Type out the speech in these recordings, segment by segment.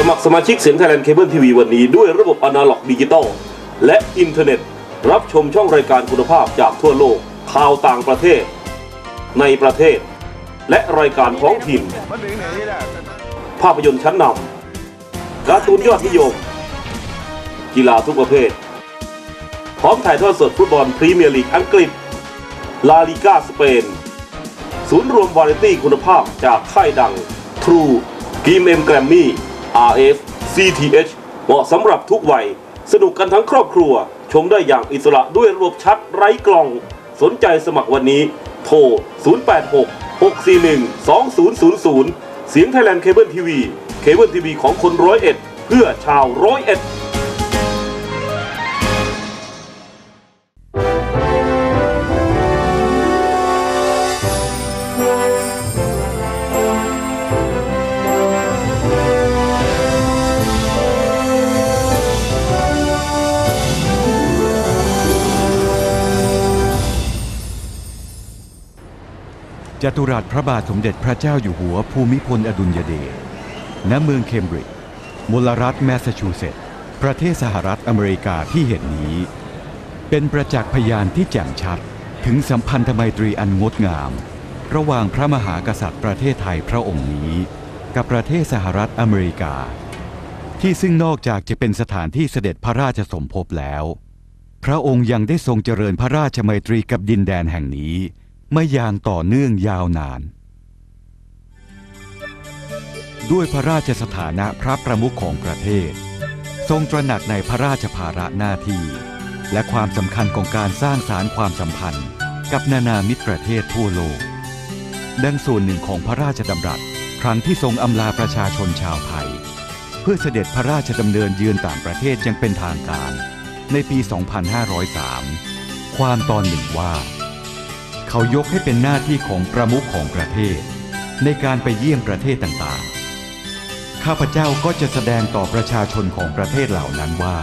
สมัครสมาชิกเสียงไทยแลนด์เคเบิลทีวีวันนี้ด้วยระบบอนาล็อกดิจิตอลและอินเทอร์เน็ต รับชมช่องรายการคุณภาพจากทั่วโลก ข่าวต่างประเทศ ในประเทศ และรายการท้องถิ่นมันถึงไหนนี่แหละภาพยนตร์ชั้นนำการ์ตูนยอดนิยม กีฬาทุกประเภท พร้อมถ่ายทอดสดฟุตบอลพรีเมียร์ลีกอังกฤษ ลาลิก้าสเปน ศูนย์รวมวาไรตี้คุณภาพจากค่ายดัง True กีมเอ็มแกรมมี่ RF CTH เหมาะสำหรับทุกวัย สนุกกันทั้งครอบครัว ชมได้อย่างอิสระด้วยระบบชัดไร้กล่อง สนใจสมัครวันนี้ โทร 086 641 2000 เสียงไทยแลนด์เคเบิลทีวี เคเบิลทีวีของคนร้อยเอ็ด เพื่อชาวร้อยเอ็ด ตุรัสพระบาทสมเด็จพระเจ้าอยู่หัวภูมิพลอดุลยเดช ณ เมืองเคมบริดจ์ มลรัฐแมสซาชูเซตส์ ประเทศสหรัฐอเมริกาที่เห็นนี้ เป็นประจักษ์พยานที่แจ่มชัด ถึงสัมพันธไมตรีอันงดงาม ระหว่างพระมหากษัตริย์ประเทศไทยพระองค์นี้ กับประเทศสหรัฐอเมริกา ที่ซึ่งนอกจากจะเป็นสถานที่เสด็จพระราชสมภพแล้ว พระองค์ยังได้ทรงเจริญพระราชไมตรีกับดินแดนแห่งนี้ มาอย่างต่อเนื่องยาวนาน ด้วยพระราชสถานะพระประมุขของประเทศ ทรงตระหนักในพระราชภาระหน้าที่ และความสำคัญของการสร้างสารความสัมพันธ์ กับนานามิตรประเทศทั่วโลก ดังส่วนหนึ่งของพระราชดำรัสครั้งที่ทรงอำลาประชาชนชาวไทย เพื่อเสด็จพระราชดำเนินเยือนต่างประเทศยังเป็นทางการ ในปี 2503 ความตอนหนึ่งว่า เขายกให้เป็นหน้าที่ของประมุขของประเทศ ในการไปเยี่ยมประเทศต่างๆ ข้าพเจ้าก็จะแสดงต่อประชาชนของประเทศเหล่านั้นว่า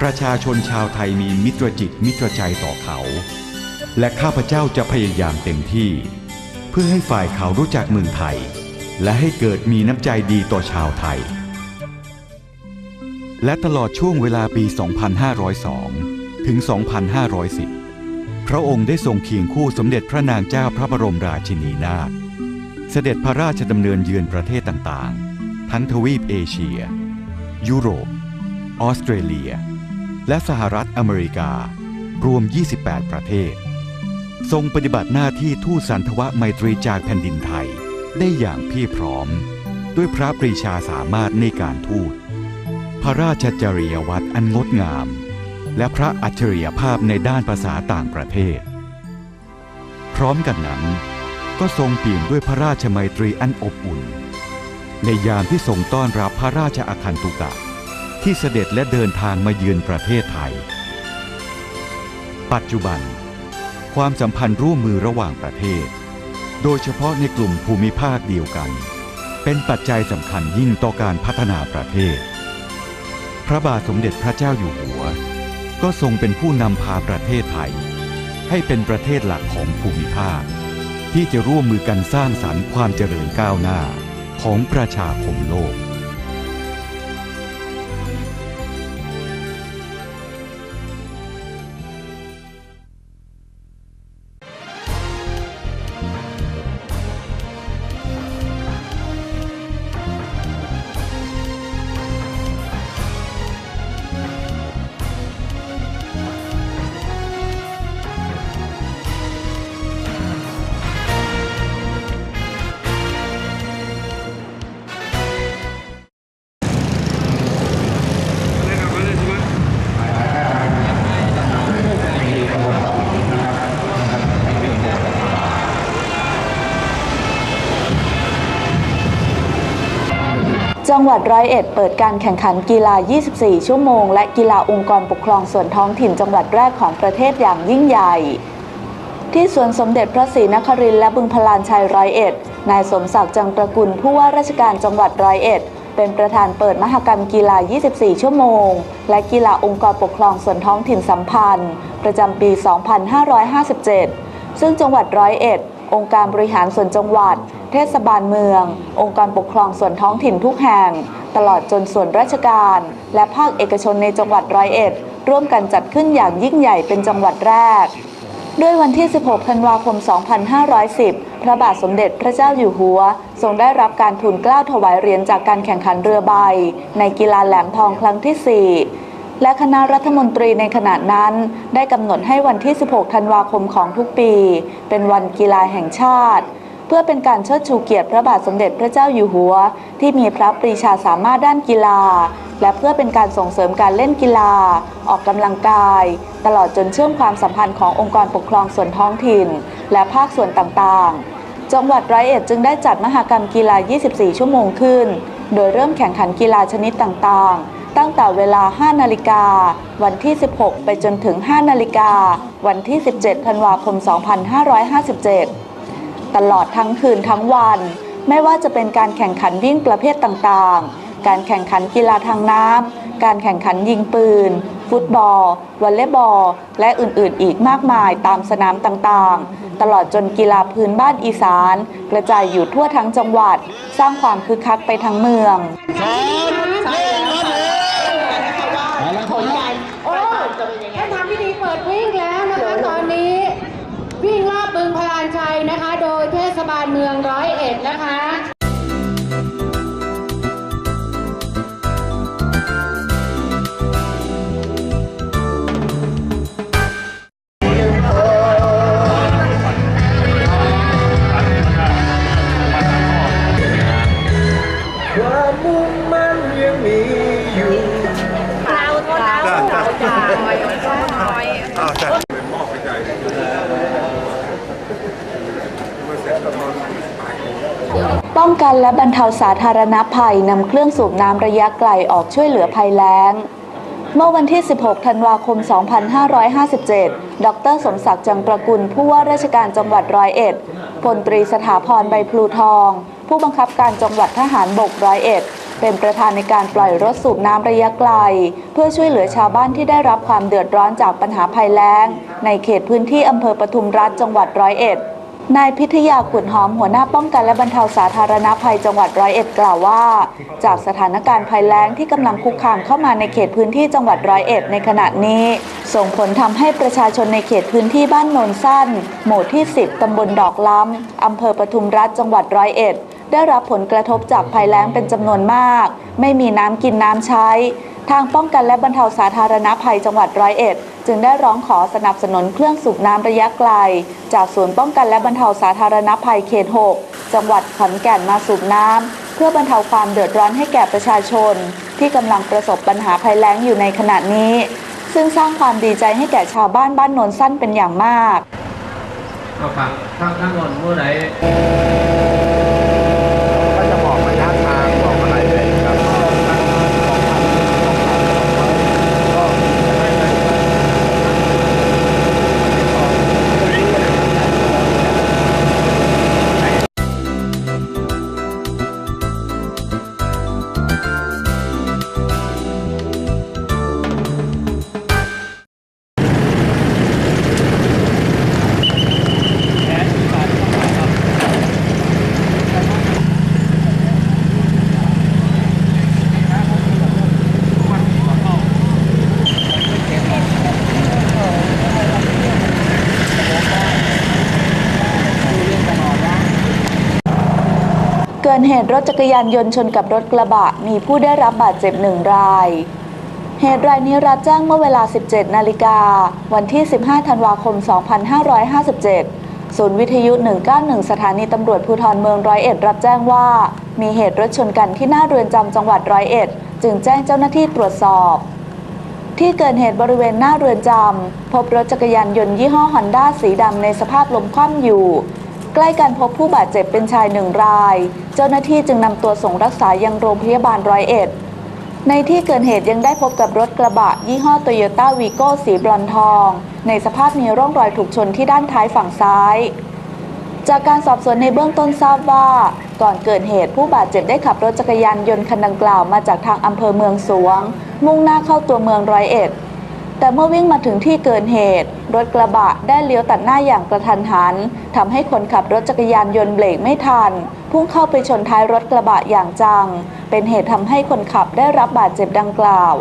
ประชาชนชาวไทยมีมิตรจิตมิตรใจต่อเขา และข้าพเจ้าจะพยายามเต็มที่ เพื่อให้ฝ่ายเขารู้จักเมืองไทย และให้เกิดมีน้ำใจดีต่อชาวไทย และตลอดช่วงเวลาปี 2502 ถึง 2510 พระองค์ได้ทรงเคียงคู่สมเด็จพระนางเจ้าพระบรมราชินีนาถ เสด็จพระราชดำเนินเยือนประเทศต่างๆ ทั้งทวีปเอเชีย ยุโรป ออสเตรเลีย และสหรัฐอเมริกา รวม 28 ประเทศ ทรงปฏิบัติหน้าที่ทูตสันทวไมตรีจากแผ่นดินไทยได้อย่างพี่พร้อม ด้วยพระปรีชาสามารถในการทูต พระราชจริยวัตรอันงดงาม และพระอัจฉริยภาพในด้านภาษาต่างประเทศ พร้อมกันนั้น ก็ทรงเปี่ยมด้วยพระราชมัยตรีอันอบอุ่น ในยามที่ทรงต้อนรับพระราชอาคันตุกะ ที่เสด็จและเดินทางมาเยือนประเทศไทย ปัจจุบัน ความสัมพันธ์ร่วมมือระหว่างประเทศ โดยเฉพาะในกลุ่มภูมิภาคเดียวกัน เป็นปัจจัยสำคัญยิ่งต่อการพัฒนาประเทศ พระบาทสมเด็จพระเจ้าอยู่หัว ก็ทรงเป็นผู้นำพาประเทศไทย ให้เป็นประเทศหลักของภูมิภาค ที่จะร่วมมือกันสร้างสรรค์ความเจริญก้าวหน้าของประชาคมโลก จังหวัดร้อยเอ็ดเปิดการแข่งขันกีฬา 24 ชั่วโมง และกีฬาองค์กรปกครองส่วนท้องถิ่นจังหวัดแรกของประเทศอย่างยิ่งใหญ่ ที่สวนสมเด็จพระศรีนครินทร์และบึงพลานชัยร้อยเอ็ด นายสมศักดิ์จังตระกุลผู้ว่าราชการจังหวัดร้อยเอ็ด เป็นประธานเปิดมหกรรมกีฬา 24 ชั่วโมง และกีฬาองค์กรปกครองส่วนท้องถิ่นสัมพันธ์ ประจำปี 2557 ซึ่งจังหวัดร้อยเอ็ด องค์การบริหารส่วนจังหวัด เทศบาลเมือง องค์การปกครองส่วนท้องถิ่นทุกแห่ง ตลอดจนส่วนราชการ และภาคเอกชนในจังหวัดร้อยเอ็ด ร่วมกันจัดขึ้นอย่างยิ่งใหญ่เป็นจังหวัดแรกด้วยวันที่ 16 ธันวาคม 2510 พระบาทสมเด็จพระเจ้าอยู่หัว ทรงได้รับการทูลเกล้าถวายเหรียญจากการแข่งขันเรือใบ ในกีฬาแหลมทองครั้งที่ 4 และคณะรัฐมนตรีในขณะนั้น ได้กำหนดให้วันที่ 16 ธันวาคมของทุกปี เป็นวันกีฬาแห่งชาติ เพื่อเป็นการเชิดชูเกียรติพระบาทสมเด็จพระเจ้าอยู่หัว ที่มีพระปรีชาสามารถด้านกีฬา และเพื่อเป็นการส่งเสริมการเล่นกีฬา ออกกำลังกาย ตลอดจนเชื่อมความสัมพันธ์ขององค์กรปกครองส่วนท้องถิ่น และภาคส่วนต่างๆ จังหวัดร้อยเอ็ดจึงได้จัดมหกรรมกีฬา 24 ชั่วโมงขึ้น โดยเริ่มแข่งขันกีฬาชนิดต่างๆ ตั้งแต่เวลา 5 นาฬิกา วันที่ 16 ไปจนถึง 5 นาฬิกา วันที่ 17 ธันวาคม 2557 ตลอดทั้งคืนทั้งวัน ไม่ว่าจะเป็นการแข่งขันวิ่งประเภทต่างๆ การแข่งขันกีฬาทางน้ำ การแข่งขันยิงปืน ฟุตบอล วอลเลย์บอล และอื่นๆ อีกมากมายตามสนามต่างๆ ตลอดจนกีฬาพื้นบ้านอีสาน กระจายอยู่ทั่วทั้งจังหวัด สร้างความคึกคักไปทั้งเมือง ความมุ่งมั่นยังมีอยู่ป้องกันและบรรเทาสาธารณภัยนำเครื่องสูบน้ำระยะไกลออกช่วยเหลือภัยแล้งเมื่อวันที่ 16 ธันวาคม 2557 ดร สมศักดิ์จังประกุล ผู้ว่าราชการจังหวัดร้อยเอ็ดพลตรีสถาพรใบพลูทอง ผู้บังคับการจังหวัดทหารบกร้อยเอ็ดเป็นประธานในการปล่อยรถสูบน้ำระยะไกล เพื่อช่วยเหลือชาวบ้านที่ได้รับความเดือดร้อนจากปัญหาภัยแล้ง ในเขตพื้นที่อำเภอปทุมรัฐจังหวัดร้อยเอ็ดนายพิทยาขุนหอมหัวหน้าป้องกันและบรรเทาสาธารณภัยจังหวัดร้อยเอ็ดกล่าวว่า จากสถานการณ์ภัยแล้งที่กำลังคุกคามเข้ามาในเขตพื้นที่จังหวัดร้อยเอ็ดในขณะนี้ ส่งผลทำให้ประชาชนในเขตพื้นที่บ้านโนนสั้น หมู่ที่ 10 ตำบลดอกล้ำอำเภอปทุมรัฐจังหวัดร้อยเอ็ด ได้รับผลกระทบจากภัยแล้งเป็นจำนวนมาก ไม่มีน้ำกินน้ำใช้ ทางป้องกันและบรรเทาสาธารณภัยจังหวัดร้อยเอ็ด จึงได้ร้องขอสนับสนุนเครื่องสูบน้ำระยะไกล จากศูนย์ป้องกันและบรรเทาสาธารณภัยเขต 6 จังหวัดขอนแก่นมาสูบน้ำเพื่อบรรเทาความเดือดร้อนให้แก่ประชาชน ที่กำลังประสบปัญหาภัยแล้งอยู่ในขณะนี้ ซึ่งสร้างความดีใจให้แก่ชาวบ้านบ้านโนนสั้นเป็นอย่างมากเอาครับข้างข้างบนผู้ใดก็ เหตุรถจักรยานยนต์ชนกับรถกระบะ มีผู้ได้รับบาดเจ็บหนึ่งราย เหตุรายนี้รับแจ้งเมื่อเวลา 17 นาฬิกา วันที่ 15 ธันวาคม 2557 ศูนย์วิทยุ 191 สถานีตำรวจภูธรเมืองร้อยเอ็ดรับแจ้งว่า มีเหตุรถชนกันที่หน้าเรือนจำจังหวัดร้อยเอ็ด จึงแจ้งเจ้าหน้าที่ตรวจสอบ ที่เกิดเหตุบริเวณหน้าเรือนจำพบรถจักรยานยนต์ยี่ห้อฮอนด้าสีดำในสภาพล้มคว่ำอยู่ ใกล้กันพบผู้บาดเจ็บเป็นชายหนึ่งราย เจ้าหน้าที่จึงนำตัวส่งรักษายังโรงพยาบาลร้อยเอ็ด ในที่เกิดเหตุยังได้พบกับรถกระบะ ยี่ห้อโตโยต้าวีโก้สีบรอนทอง ในสภาพมีร่องรอยถูกชนที่ด้านท้ายฝั่งซ้าย จากการสอบสวนในเบื้องต้นทราบว่า ก่อนเกิดเหตุผู้บาดเจ็บได้ขับรถจักรยานยนต์คันดังกล่าวมาจากทางอำเภอเมืองสวง มุ่งหน้าเข้าตัวเมืองร้อยเอ็ด แต่เมื่อวิ่งมาถึงที่เกิดเหตุ รถกระบะได้เลี้ยวตัดหน้าอย่างกระทันหันทำให้คนขับรถจักรยานยนต์เบรกไม่ทัน พุ่งเข้าไปชนท้ายรถกระบะอย่างจัง เป็นเหตุทำให้คนขับได้รับบาดเจ็บดังกล่าว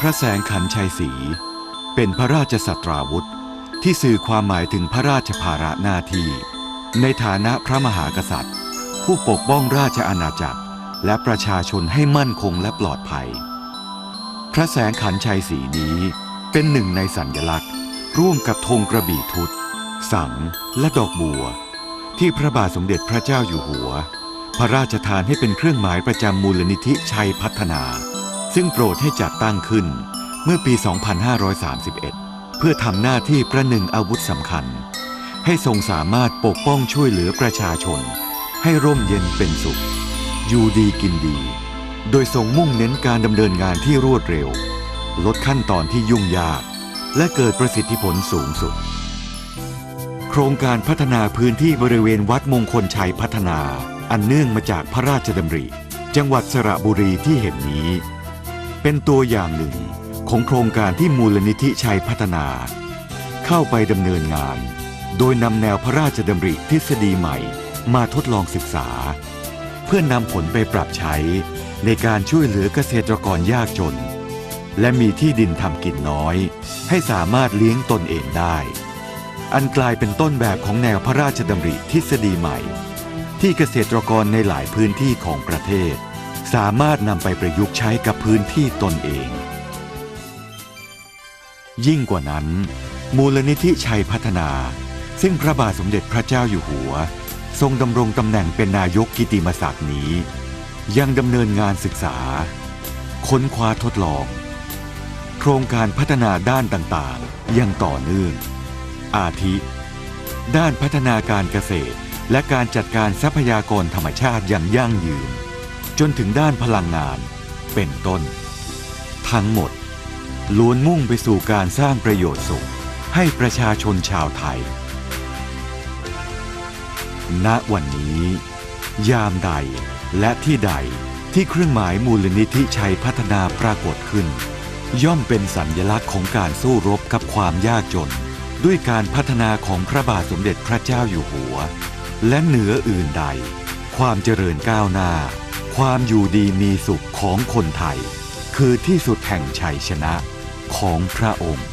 พระแสงขันชัยศรีเป็นพระราชสัตราวุธ ที่สื่อความหมายถึงพระราชภาระหน้าที่ ในฐานะพระมหากษัตริย์ ผู้ปกป้องราชอาณาจักร และประชาชนให้มั่นคงและปลอดภัย พระแสงขันชัยศรีนี้เป็นหนึ่งในสัญลักษณ์ ร่วมกับธงกระบี่ทุตสังและดอกบัว ที่พระบาทสมเด็จพระเจ้าอยู่หัว พระราชทานให้เป็นเครื่องหมายประจำมูลนิธิชัยพัฒนา ซึ่งโปรดให้จัดตั้งขึ้นเมื่อปี 2531 เพื่อทำหน้าที่ประหนึ่งอาวุธสำคัญ ให้ทรงสามารถปกป้องช่วยเหลือประชาชน ให้ร่มเย็นเป็นสุข อยู่ดีกินดี โดยทรงมุ่งเน้นการดำเนินงานที่รวดเร็ว ลดขั้นตอนที่ยุ่งยาก และเกิดประสิทธิผลสูงสุด โครงการพัฒนาพื้นที่บริเวณวัดมงคลชัยพัฒนา อันเนื่องมาจากพระราชดำริ จังหวัดสระบุรีที่เห็นนี้ เป็นตัวอย่างหนึ่งของโครงการที่มูลนิธิชัยพัฒนา เข้าไปดำเนินงาน โดยนำแนวพระราชดำริทฤษฎีใหม่มาทดลองศึกษา เพื่อนำผลไปปรับใช้ในการช่วยเหลือเกษตรกรยากจน และมีที่ดินทำกินน้อย ให้สามารถเลี้ยงตนเองได้ อันกลายเป็นต้นแบบของแนวพระราชดำริทฤษฎีใหม่ ที่เกษตรกรในหลายพื้นที่ของประเทศ สามารถนำไปประยุกต์ใช้กับพื้นที่ตนเอง ยิ่งกว่านั้น มูลนิธิชัยพัฒนา ซึ่งพระบาทสมเด็จพระเจ้าอยู่หัว ทรงดำรงตำแหน่งเป็นนายกกิติมศักดิ์นี้ ยังดำเนินงานศึกษา ค้นคว้าทดลอง โครงการพัฒนาด้านต่างๆย่างต่อเนื่อง อาทิ ด้านพัฒนาการเกษตรและการจัดการทรัพยากรธรรมชาติอย่างยั่งยืน จนถึงด้านพลังงาน เป็นต้น ทั้งหมด ล้วนมุ่งไปสู่การสร้างประโยชน์สุขให้ประชาชนชาวไทย ณวันนี้ ยามใดและที่ใดที่เครื่องหมายมูลนิธิชัยพัฒนาปรากฏขึ้น ย่อมเป็นสัญญลักษณ์ของการสู้รบกับความยากจน ด้วยการพัฒนาของพระบาทสมเด็จพระเจ้าอยู่หัว และเหนืออื่นใด ความเจริญก้าวหน้า ความอยู่ดีมีสุขของคนไทย คือที่สุดแห่งชัยชนะของพระองค์